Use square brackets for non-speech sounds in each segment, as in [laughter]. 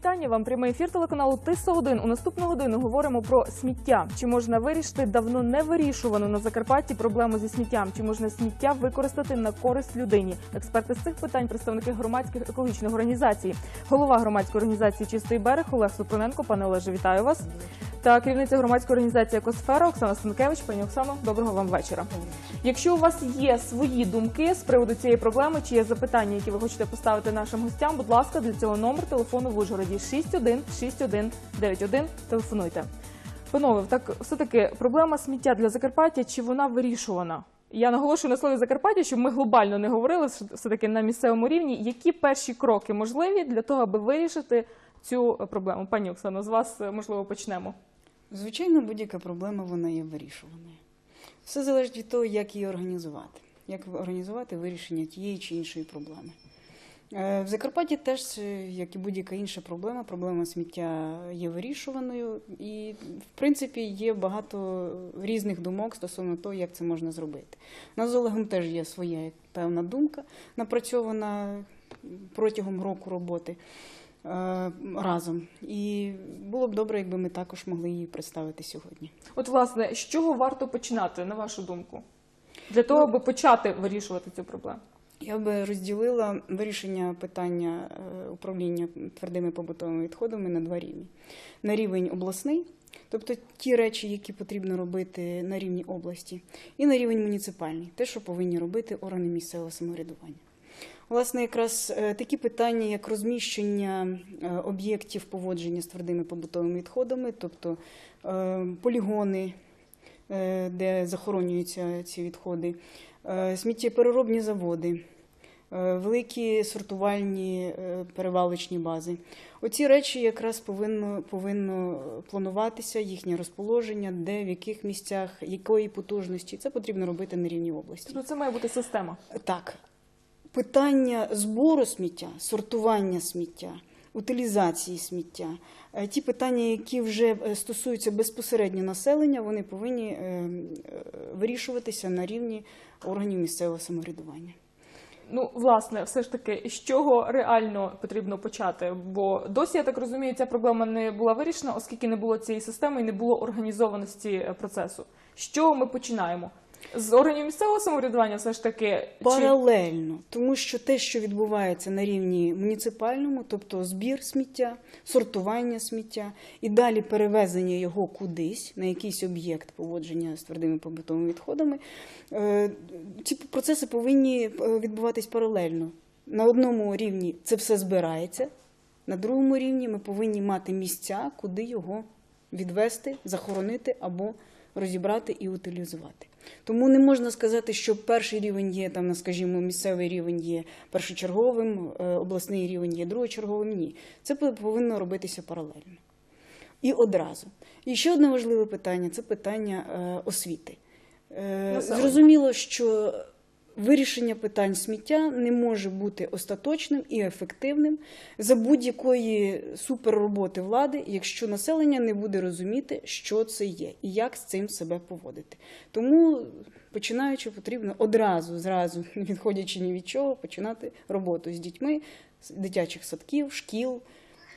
Вітання вам. Прямий ефір телеканалу Тиса 1 У наступну годину говоримо про сміття. Чи можна вирішити давно не вирішувану на Закарпатті проблему зі сміттям? Чи можна сміття використати на користь людині? Експерти з цих питань, представники громадських екологічних організацій, голова громадської організації Чистий берег Олег Супроненко. Пане Олеже, вітаю вас. Та керівниця громадської організації Екосфера Оксана Станкевич. Пані Оксано, доброго вам вечора. Якщо у вас є свої думки з приводу цієї проблеми, чи є запитання, які ви хочете поставити нашим гостям, будь ласка, для цього номер телефону в Ужгороді 61 61 91. Телефонуйте. Панове, так все-таки проблема сміття для Закарпаття, чи вона вирішувана? Я наголошую на слові Закарпаття, щоб ми глобально не говорили все-таки на місцевому рівні. Які перші кроки можливі для того, аби вирішити цю проблему? Пані Оксано, з вас е, можливо почнемо. Звичайно, будь-яка проблема вона є вирішуваною. Все залежить від того, як її організувати, як організувати вирішення тієї чи іншої проблеми. Е, В Закарпатті теж, як і будь-яка інша проблема, проблема сміття є вирішуваною, і в принципі є багато різних думок стосовно того, як це можна зробити. У нас з Олегом теж є своя певна думка, напрацьована протягом року роботи е, разом. І було б добре, якби ми також могли її представити сьогодні. От, власне, з чого варто починати, на вашу думку, для того, аби почати вирішувати цю проблему? Я би розділила вирішення питання е, управління твердими побутовими відходами на два рівні: на рівень обласний, тобто ті речі, які потрібно робити на рівні області, і на рівень муніципальний, те, що повинні робити органи місцевого самоврядування. Власне, якраз е, такі питання, як розміщення е, об'єктів поводження з твердими побутовими відходами, тобто полігони, де захоронюються ці відходи, сміттєпереробні заводи, великі сортувальні е, перевалочні бази. Оці речі якраз повинно, повинно плануватися, їхнє розположення, де, в яких місцях, якої потужності. Це потрібно робити на рівні області. Тобто це має бути система. Так, питання збору сміття, сортування сміття, утилізації сміття, е, ті питання, які вже е, стосуються безпосередньо населення, вони повинні е, е, вирішуватися на рівні органів місцевого самоврядування. Ну, власне, все ж таки, з чого реально потрібно почати? Бо досі, я так розумію, ця проблема не була вирішена, оскільки не було цієї системи і не було організованості е, процесу. З чого ми починаємо? З органів місцевого самоврядування, все ж таки, Паралельно, тому що те, що відбувається на рівні муніципальному, тобто збір сміття, сортування сміття і далі перевезення його кудись на якийсь об'єкт поводження з твердими побутовими відходами, е, ці процеси повинні е, відбуватись паралельно. На одному рівні це все збирається, на другому рівні ми повинні мати місця, куди його відвести, захоронити або розібрати і утилізувати. Тому не можна сказати, що перший рівень є там, ну, скажімо, місцевий рівень є першочерговим, е, обласний рівень є другочерговим. Ні, це повинно робитися паралельно і одразу. І ще одне важливе питання це питання е, освіти. Е, Зрозуміло, що вирішення питань сміття не може бути остаточним і ефективним за будь-якої суперроботи влади, якщо населення не буде розуміти, що це є і як з цим себе поводити. Тому починаючи, потрібно одразу, зразу, [laughs] не відходячи ні від чого, починати роботу з дітьми, з дитячих садків, шкіл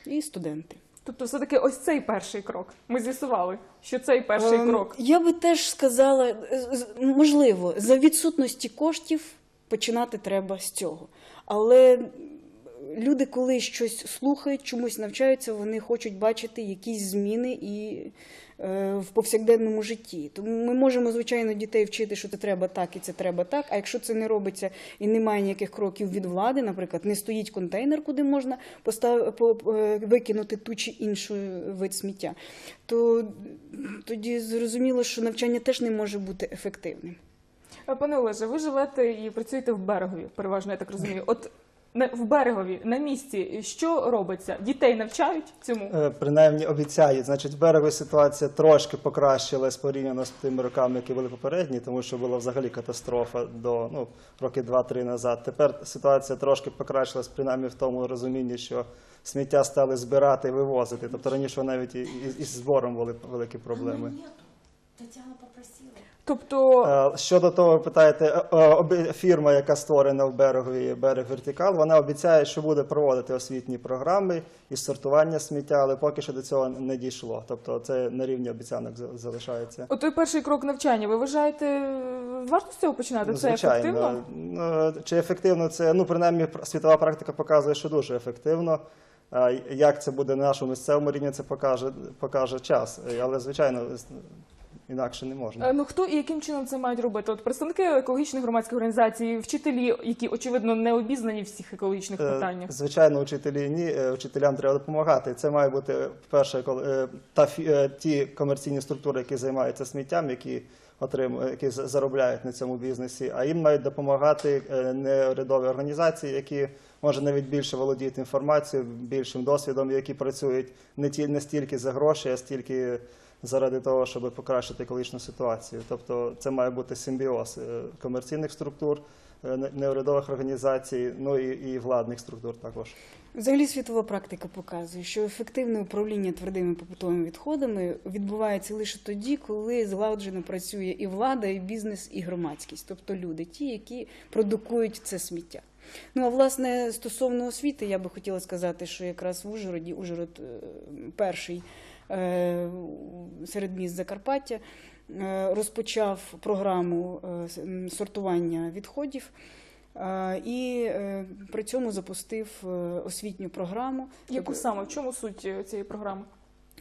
і студенти. Тобто, все таки, ось цей перший крок. Ми з'ясували, що цей перший Ем, крок. Я би теж сказала, е, з- можливо, за відсутності коштів починати треба з цього. Але люди, коли щось слухають, чомусь навчаються, вони хочуть бачити якісь зміни і е, в повсякденному житті. Тому ми можемо, звичайно, дітей вчити, що це треба так і це треба так. А якщо це не робиться і немає ніяких кроків від влади, наприклад, не стоїть контейнер, куди можна постав... по- е, викинути ту чи іншу вид сміття, то тоді зрозуміло, що навчання теж не може бути ефективним. Пане Олеже, ви живете і працюєте в берегові, переважно, я так розумію. От в берегові на місці що робиться? Дітей навчають цьому? Е, Принаймні обіцяють. Значить, в берегові ситуація трошки покращилась порівняно з тими роками, які були попередні, тому що була взагалі катастрофа до ну, роки 2-3 назад. Тепер ситуація трошки покращилась, принаймні в тому розумінні, що сміття стали збирати і вивозити. Тобто раніше навіть і, і, і збором були великі проблеми. Тетяна попросила. Тобто Е, Щодо того, ви питаєте, е, е, фірма, яка створена в берегові берег Вертикал, вона обіцяє, що буде проводити освітні програми із сортування сміття, але поки що до цього не дійшло. Тобто це на рівні обіцянок за- залишається. Отой перший крок навчання. Ви вважаєте, варто з цього починати? Це Звичайно, ефективно? Ну, чи ефективно це? Ну, принаймні, світова практика показує, що дуже ефективно. Як це буде на нашому місцевому рівні, це покаже, покаже час. Але, звичайно, інакше не можна. Е, Ну хто і яким чином це мають робити? От представники екологічних громадських організацій, вчителі, які очевидно не обізнані в всіх екологічних Е, питаннях. Звичайно, учителі ні, е, вчителям треба допомагати. Це має бути перше, та ті комерційні структури, які займаються сміттям, які отримують, які за- заробляють на цьому бізнесі. А їм мають допомагати неурядові організації, які може навіть більше володіють інформацією, більшим досвідом, які працюють не ті не стільки за гроші, а стільки заради того, щоб покращити екологічну ситуацію. Тобто це має бути симбіоз е, комерційних структур, е, неурядових організацій, ну і, і владних структур також. Взагалі світова практика показує, що ефективне управління твердими побутовими відходами відбувається лише тоді, коли злагоджено працює і влада, і бізнес, і громадськість, тобто люди, ті, які продукують це сміття. Ну а власне стосовно освіти, я би хотіла сказати, що якраз в Ужгороді, Ужгород е, перший серед міст Закарпаття, е, розпочав програму е, сортування відходів. Е, І е, при цьому запустив е, освітню програму. Яку Тобто, саме в чому суть е, цієї програми?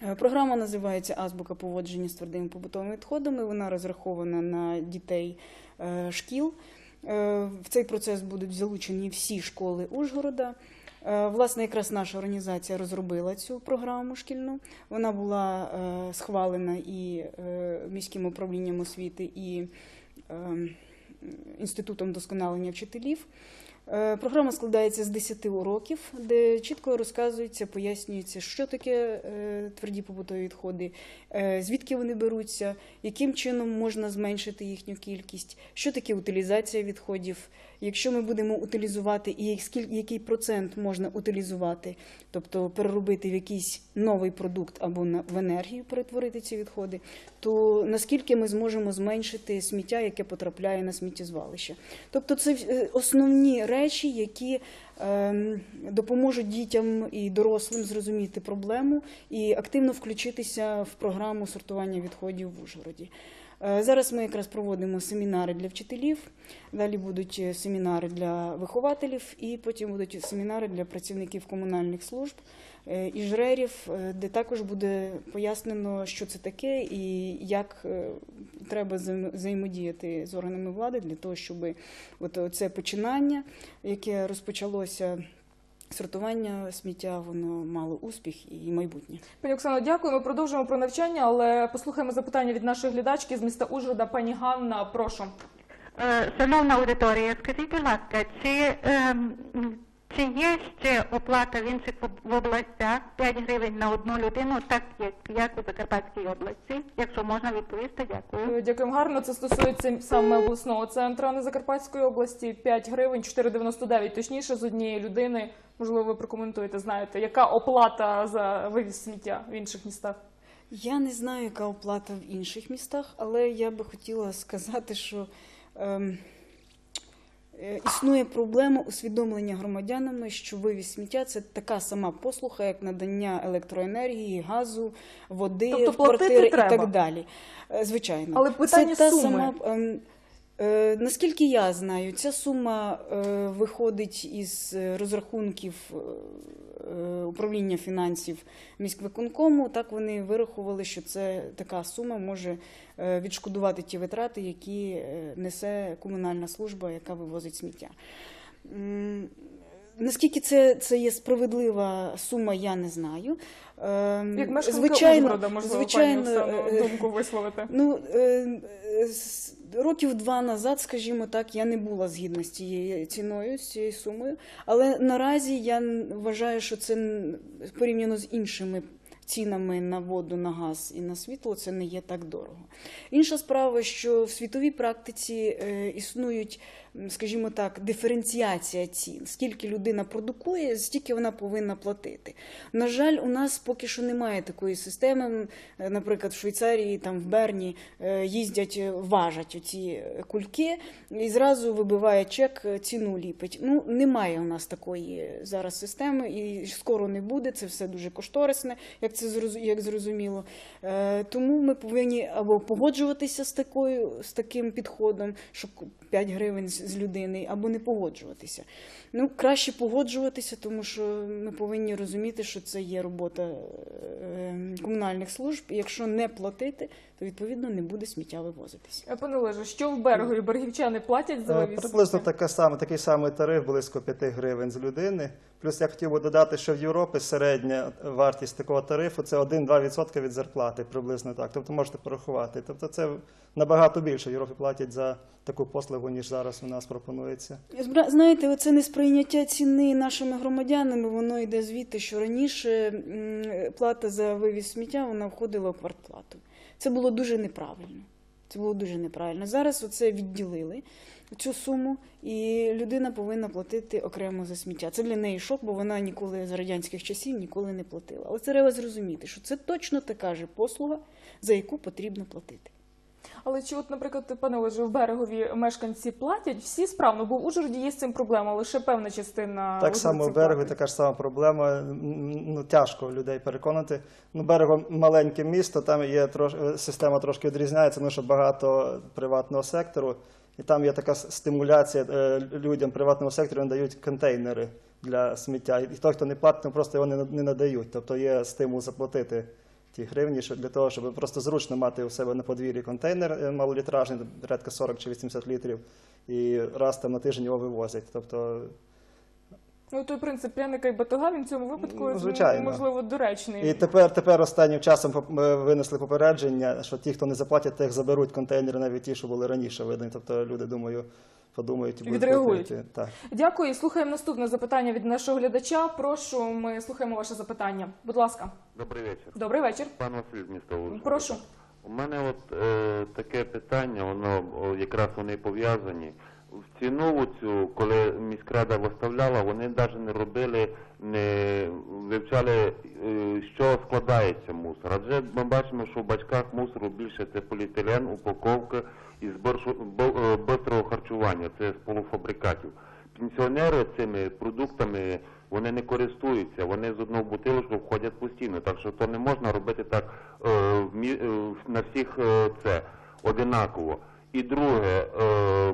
е, Програма називається Азбука поводження з твердими побутовими відходами. Вона розрахована на дітей е, шкіл. Е, В цей процес будуть залучені всі школи Ужгорода. Е, Власне, якраз наша організація розробила цю програму шкільну. Вона була е, схвалена і е, міським управлінням освіти, і інститутом досконалення вчителів. Програма складається з 10 уроків, де чітко розказується, пояснюється, що таке тверді побутові відходи, звідки вони беруться, яким чином можна зменшити їхню кількість, що таке утилізація відходів. Якщо ми будемо утилізувати, і як- який процент можна утилізувати, тобто переробити в якийсь новий продукт або в енергію перетворити ці відходи, то наскільки ми зможемо зменшити сміття, яке потрапляє на сміттєзвалище. Тобто це е, основні речі, які ем, допоможуть дітям і дорослим зрозуміти проблему і активно включитися в програму сортування відходів в Ужгороді. Е, Зараз ми якраз проводимо семінари для вчителів, далі будуть е, семінари для вихователів, і потім будуть семінари для працівників комунальних служб е, і жрерів, де також буде пояснено, що це таке і як треба взаємо- взаємодіяти з органами влади для того, щоб це починання, яке розпочалося. Сортування сміття воно мало успіх і майбутнє. Пані Оксано, дякую. Ми продовжуємо про навчання, але послухаємо запитання від нашої глядачки з міста Ужгорода. Пані Ганна, прошу. Е, Шановна аудиторія, скажіть, будь ласка, чи, ем, чи є ще оплата в інших об- областях 5 гривень на одну людину, так як, як у Закарпатській області? Якщо можна відповісти, дякую. Е, Дякуємо гарно. Це стосується саме обласного центру, а не Закарпатської області. 5 гривень, 4,99, точніше, з однієї людини. Можливо, ви прокоментуєте, знаєте, яка оплата за вивіз сміття в інших містах? Я не знаю, яка оплата в інших містах, але я би хотіла сказати, що ем, існує проблема усвідомлення громадянами, що вивіз сміття це така сама послуга, як надання електроенергії, газу, води, Тобто квартири треба. і так далі. Е, Звичайно, Але питання це та суми. сама. Е, Наскільки я знаю, ця сума е, виходить із е, розрахунків управління фінансів міськвиконкому. Так вони вирахували, що це така сума може відшкодувати ті витрати, які несе комунальна служба, яка вивозить сміття. Наскільки це, це є справедлива сума, я не знаю. Ем, Як мешканка звичайно, Ужгорода, можливо, звичайно, пані е, думку висловити. [laughs] Ну, е, років два назад, скажімо так, я не була згідна з цією ціною, з цією сумою. Але наразі я вважаю, що це порівняно з іншими цінами на воду, на газ і на світло, це не є так дорого. Інша справа, що в світовій практиці е, існують, скажімо так, диференціація цін. Скільки людина продукує, стільки вона повинна платити. На жаль, у нас поки що немає такої системи. Наприклад, в Швейцарії, там в Берні е, їздять, е, важать оці кульки і зразу вибиває чек, е, ціну ліпить. Ну, немає у нас такої зараз системи, і скоро не буде. Це все дуже кошторисне, як це як зрозуміло. Тому ми повинні або погоджуватися з такою з таким підходом, що 5 гривень з людини, або не погоджуватися. Ну, краще погоджуватися, тому що ми повинні розуміти, що це є робота е, комунальних служб. Якщо не платити, то відповідно не буде сміття вивозитися. Е, Пане Олеже, що в берегові берегівчани платять за Е, вивіз? Приблизно таке саме, такий самий тариф, близько 5 гривень з людини. Плюс я хотів би додати, що в Європі середня вартість такого тарифу це 1-2% від зарплати, приблизно так. Тобто можете порахувати. Тобто це набагато більше в Європі платять за таку послугу, ніж зараз у нас пропонується. Знаєте, оце несприйняття ціни нашими громадянами, воно йде звідти, що раніше плата за вивіз сміття вона входила в квартплату. Це було дуже неправильно. Це було дуже неправильно. Зараз оце відділили цю суму, і людина повинна платити окремо за сміття. Це для неї шок, бо вона ніколи з радянських часів ніколи не платила. Але це треба зрозуміти, що це точно така ж послуга, за яку потрібно платити. Але чи от, наприклад, пане Олеже, в берегові мешканці платять всі справно, бо в Ужгороді є з цим проблема, лише певна частина Так само в берегу така ж сама проблема. Ну тяжко людей переконати. Ну, берегом маленьке місто, там є трош... е, система трошки відрізняється, тому що багато приватного сектору, і там є така стимуляція е, людям приватного сектору, вони дають контейнери для сміття. І той, хто не платить, ну, просто його не надають. Тобто є стимул заплатити ті гривні, що для того, щоб просто зручно мати у себе на подвір'ї контейнер е, малолітражний, порядка 40 чи 80 літрів, і раз там на тиждень його вивозять. Тобто Ну той принцип пряника і батога він в цьому випадку Ну, звичайно. можливо доречний. І тепер, тепер останнім часом ми винесли попередження, що ті, хто не заплатять, тих заберуть контейнери, навіть ті, що були раніше видані. Тобто люди, думаю, подумають і будуть Відреагують. Так. Дякую. І Слухаємо наступне запитання від нашого глядача. Прошу, ми слухаємо ваше запитання. Будь ласка, Добрий вечір. добрий вечір. Пан Василь місто міста Прошу. У мене от е, таке питання, воно о, якраз вони пов'язані. В ціну цю, коли міськрада виставляла, вони навіть не робили, не вивчали, е, що складається мусор. Адже ми бачимо, що в бачках мусору більше це поліетилен, упаковка і збор е, бистрого харчування, це з полуфабрикатів. Пенсіонери цими продуктами вони не користуються, вони з одного бутилочку входять постійно. Так що то не можна робити так е, на всіх це одинаково. І друге, е,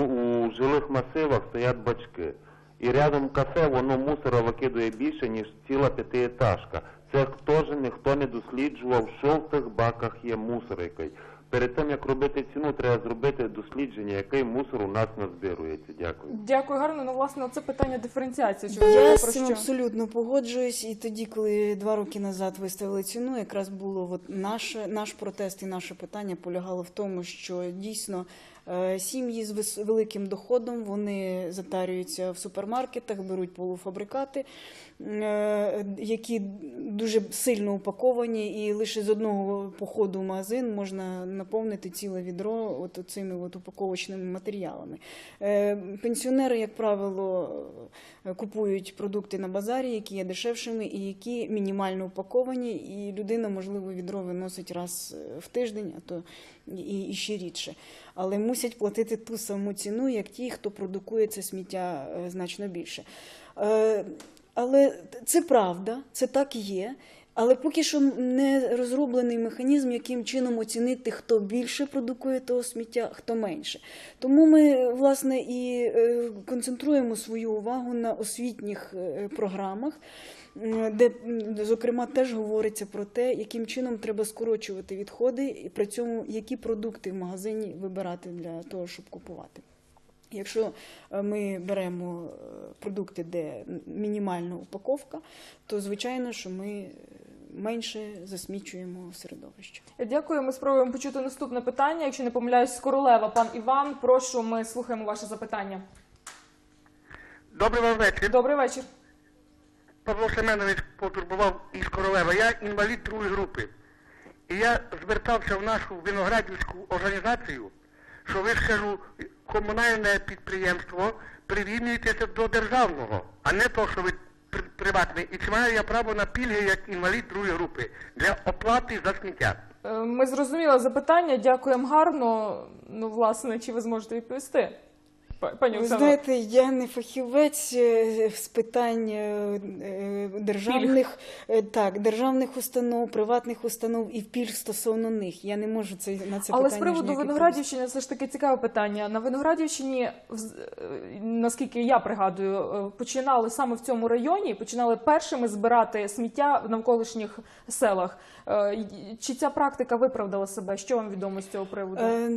у жилих масивах стоять бачки. І рядом кафе воно мусора викидує більше, ніж ціла п'ятиетажка. Це теж ніхто не досліджував, що в тих баках є мусор який. Перед тим як робити ціну, треба зробити дослідження, який мусор у нас назбирується. Дякую. Дякую гарно. Ну, власне, це питання диференціації. Чи Я з про цим абсолютно погоджуюсь. І тоді, коли два роки назад виставили ціну, якраз було от наше, наш протест і наше питання полягало в тому, що дійсно е, сім'ї з великим доходом вони затарюються в супермаркетах, беруть полуфабрикати, які дуже сильно упаковані, і лише з одного походу в магазин можна наповнити ціле відро от цими от упаковочними матеріалами. Е, Пенсіонери, як правило, е, купують продукти на базарі, які є дешевшими і які мінімально упаковані, і людина, можливо, відро виносить раз е, в тиждень, а то і, і ще рідше. Але мусять платити ту саму ціну, як ті, хто продукує це сміття е, значно більше. Е, Але це правда, це так є. Але поки що не розроблений механізм, яким чином оцінити, хто більше продукує того сміття, хто менше. Тому ми власне і е, концентруємо свою увагу на освітніх е, програмах, де зокрема теж говориться про те, яким чином треба скорочувати відходи, і при цьому які продукти в магазині вибирати для того, щоб купувати. Якщо е, ми беремо е, продукти, де мінімальна упаковка, то звичайно, що ми е, менше засмічуємо середовище. Дякую. Ми спробуємо почути наступне питання. Якщо не помиляюсь, з королева, пан Іван. Прошу, ми слухаємо ваше запитання. Добрий вам вечір. Добрий вечір. Павло Семенович потурбував із Королева. Я інвалід другої групи. І я звертався в нашу виноградівську організацію, що ви ж кажу, комунальне підприємство прирівнюєтеся до державного, а не то, що ви при- приватний. І чи маю я право на пільги як інвалід другої групи для оплати за сміття? Е, Ми зрозуміли запитання. Дякуємо гарно. Ну, власне, чи ви зможете відповісти? Пані Ви знаєте, я не фахівець е, з питань е, е, державних, так, державних установ, приватних установ і пільг стосовно них. Я не можу це на це але питання з приводу Виноградівщини все ж таки цікаве питання. На Виноградівщині, наскільки я пригадую, починали саме в цьому районі, починали першими збирати сміття в навколишніх селах. Чи ця практика виправдала себе? Що вам відомо з цього приводу? Е,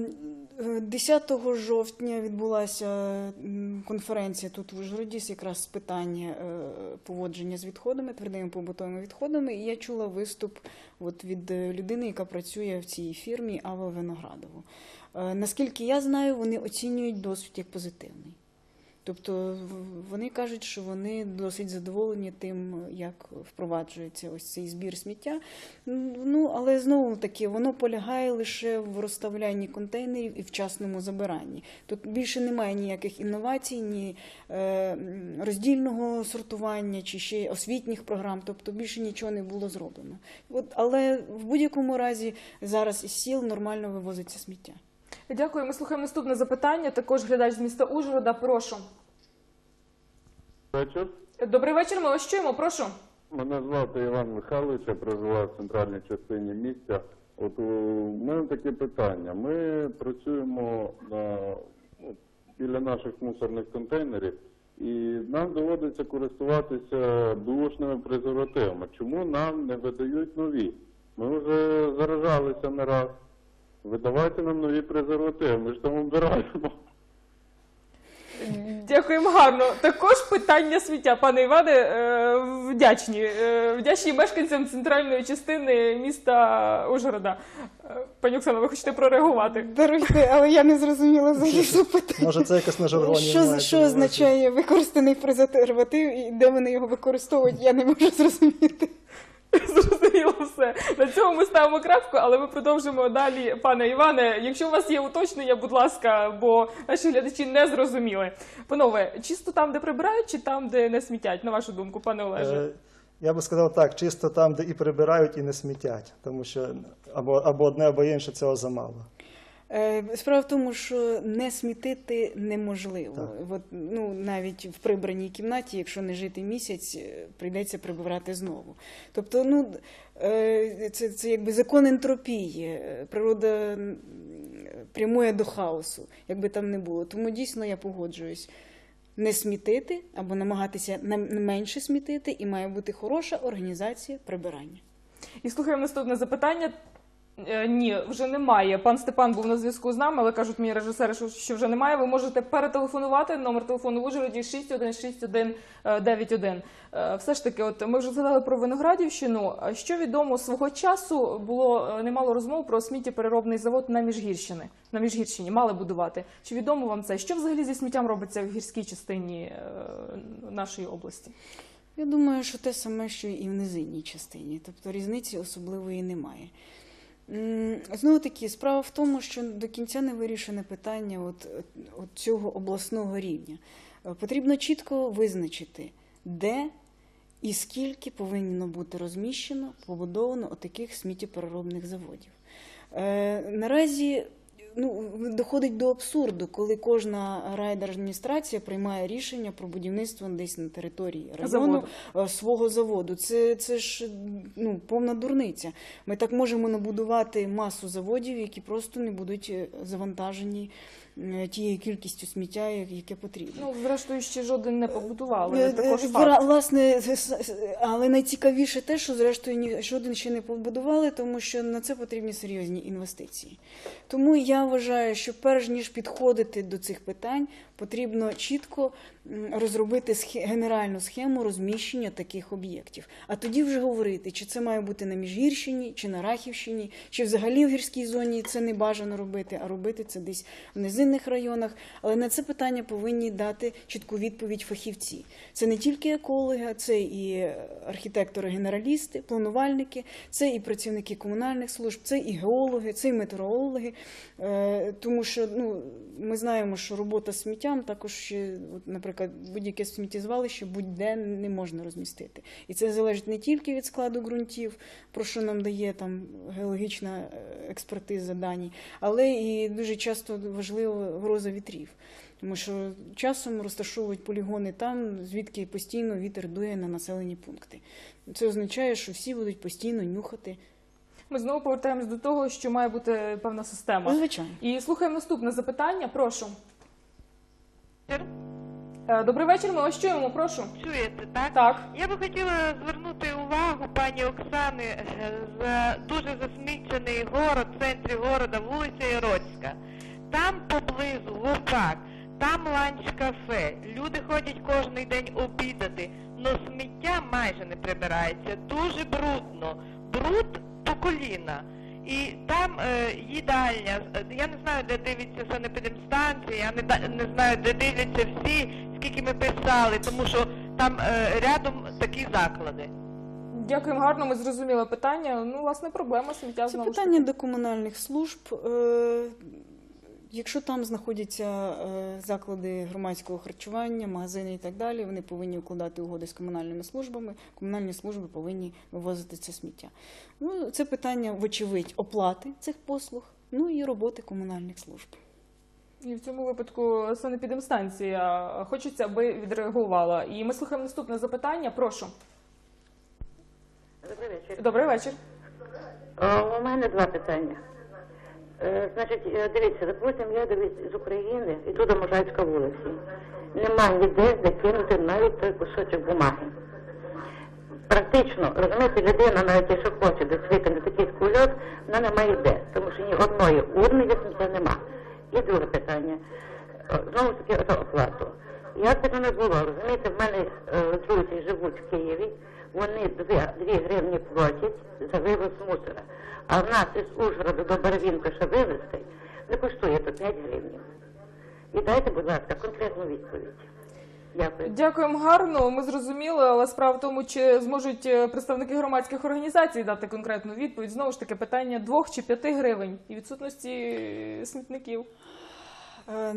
10 жовтня відбулася конференція тут в Ужгороді якраз з питання е, поводження з відходами, твердими побутовими відходами. І я чула виступ от від людини, яка працює в цій фірмі Ава Виноградову. Е, Наскільки я знаю, вони оцінюють досвід як позитивний. Тобто вони кажуть, що вони досить задоволені тим, як впроваджується ось цей збір сміття. Ну, але знову таки, воно полягає лише в розставлянні контейнерів і вчасному забиранні. Тут більше немає ніяких інновацій, ні е, роздільного сортування чи ще освітніх програм, тобто більше нічого не було зроблено. От, але в будь-якому разі зараз із сіл нормально вивозиться сміття. Дякую. Ми слухаємо наступне запитання. Також глядач з міста Ужгорода. Прошу. Вечір. Добрий вечір. Ми вас чуємо. Прошу. Мене звати Іван Михайлович, я проживаю в центральній частині місця. От у мене таке питання. Ми працюємо на, от, біля наших мусорних контейнерів, і нам доводиться користуватися бушними презервативами. Чому нам не видають нові? Ми вже заражалися не раз. Видавайте нам нові презервативи, ми ж там обираємо. Дякуємо гарно. Також питання сміття, пане Іване, е, вдячні. Е, Вдячні мешканцям центральної частини міста Ужгорода. Е, Пані Оксано, ви хочете прореагувати? Даруйте, але я не зрозуміла взагалі запитання. Може, це якось на жаргоні Що, що означає використаний презерватив і де вони його використовують, я не можу зрозуміти. Зрозуміло все. На цьому ми ставимо крапку, але ми продовжимо далі, пане Іване. Якщо у вас є уточнення, будь ласка, бо наші глядачі не зрозуміли. Панове, чисто там, де прибирають, чи там, де не смітять, на вашу думку, пане Олеже? Е, Я би сказав так, чисто там, де і прибирають, і не смітять, тому що або, або одне, або інше цього замало. Е, Справа в тому, що не смітити неможливо. Так. От, ну, навіть в прибраній кімнаті, якщо не жити місяць, е, прийдеться прибирати знову. Тобто, ну, е, це, це якби закон ентропії. Природа прямує до хаосу, як би там не було. Тому дійсно я погоджуюсь. Не смітити або намагатися менше смітити, і має бути хороша організація прибирання. І слухаємо наступне запитання. Е, Ні, вже немає. Пан Степан був на зв'язку з нами, але кажуть мені режисери, що- вже немає. Ви можете перетелефонувати. Номер телефону в Ужгороді 616191. Е, Все ж таки, от ми вже згадали про Виноградівщину. Що відомо свого часу було е, немало розмов про сміттєпереробний завод на Міжгірщини. На Міжгірщині мали будувати. Чи відомо вам це? Що взагалі зі сміттям робиться в гірській частині е, нашої області? Я думаю, що те саме, що і в низинній частині, тобто різниці особливої немає. Знову таки, справа в тому, що до кінця не вирішене питання от, от цього обласного рівня. Е, Потрібно чітко визначити, де і скільки повинно бути розміщено, побудовано отаких сміттєпереробних заводів. Е, наразі ну, доходить до абсурду, коли кожна райдержадміністрація приймає рішення про будівництво десь на території району Заводу. е, свого заводу. Це, це ж ну, повна дурниця. Ми так можемо набудувати масу заводів, які просто не будуть е, завантажені тією кількістю сміття, яке потрібно. Ну, зрештою, ще жоден не побудували. Е, Також е, факт. Власне, але найцікавіше те, що зрештою жоден ще не побудували, тому що на це потрібні серйозні інвестиції. Тому я вважаю, що перш ніж підходити до цих питань, потрібно чітко розробити генеральну схему розміщення таких об'єктів. А тоді вже говорити, чи це має бути на Міжгірщині, чи на Рахівщині, чи взагалі в гірській зоні це не бажано робити, а робити це десь в магазинних районах. Але на це питання повинні дати чітку відповідь фахівці. Це не тільки екологи, це і архітектори-генералісти, планувальники, це і працівники комунальних служб, це і геологи, це і метеорологи. Е, Тому що ну, ми знаємо, що робота з сміттям також, от, наприклад, будь-яке сміттєзвалище будь-де не можна розмістити. І це залежить не тільки від складу ґрунтів, про що нам дає там геологічна е, експертиза дані, але і дуже часто важлива гроза вітрів. Тому що часом розташовують полігони там, звідки постійно вітер дує на населені пункти. Це означає, що всі будуть постійно нюхати. Ми знову повертаємось до того, що має бути певна система. Звичайно. І слухаємо наступне запитання. Прошу. Е, Добрий вечір. Ми вас чуємо. Прошу. Чуєте, так? Так. Я би хотіла звернути увагу пані Оксани е, за дуже засмічений город в центрі города, вулиця Яроцька. Там поблизу гопак, там ланч-кафе. Люди ходять кожен день обідати, але сміття майже не прибирається. Дуже брудно. Бруд по коліна. І там е, їдальня. Е, Я не знаю, де дивиться санепідемстанція, я не, да- не знаю, де дивляться всі, скільки ми писали, тому що там е, рядом такі заклади. Дякуємо гарно. Ми зрозуміли питання. Ну, власне, проблема сміття Це знову ж питання таки. до комунальних служб. Е, Якщо там знаходяться е, заклади громадського харчування, магазини і так далі, вони повинні укладати угоди з комунальними службами. Комунальні служби повинні вивозити це сміття. Ну, це питання, вочевидь, оплати цих послуг, ну і роботи комунальних служб. І в цьому випадку санепідемстанція хочеться, аби відреагувала. І ми слухаємо наступне запитання. Прошу. Добрий вечір. Добрий вечір. О, У мене два питання. Е, Значить, е, дивіться, допустим, я дивіться з України, іду до Можайська вулиці. Нема ніде, де кинути навіть той кусочок бумаги. Практично, розумієте, людина, навіть якщо хоче десь викинути такий кульок, вона не має де, тому що ні одної урни сміття нема. І друге питання. Е, Знову ж таки, ото оплату. Як би не було, розумієте, в мене друзі живуть в Києві, вони 2, гривні платять за вивоз мусора. А в нас із Ужгорода до Барвінка ще вивезти не коштує то 5 гривень. І дайте, будь ласка, конкретну відповідь. Дякую. Дякуємо гарно. Ми зрозуміли, але справа в тому, чи зможуть е, представники громадських організацій дати конкретну відповідь. Знову ж таки, питання двох чи п'яти гривень і відсутності е, смітників. Е,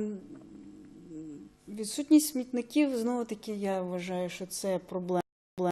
Відсутність смітників, знову таки, я вважаю, що це проблема.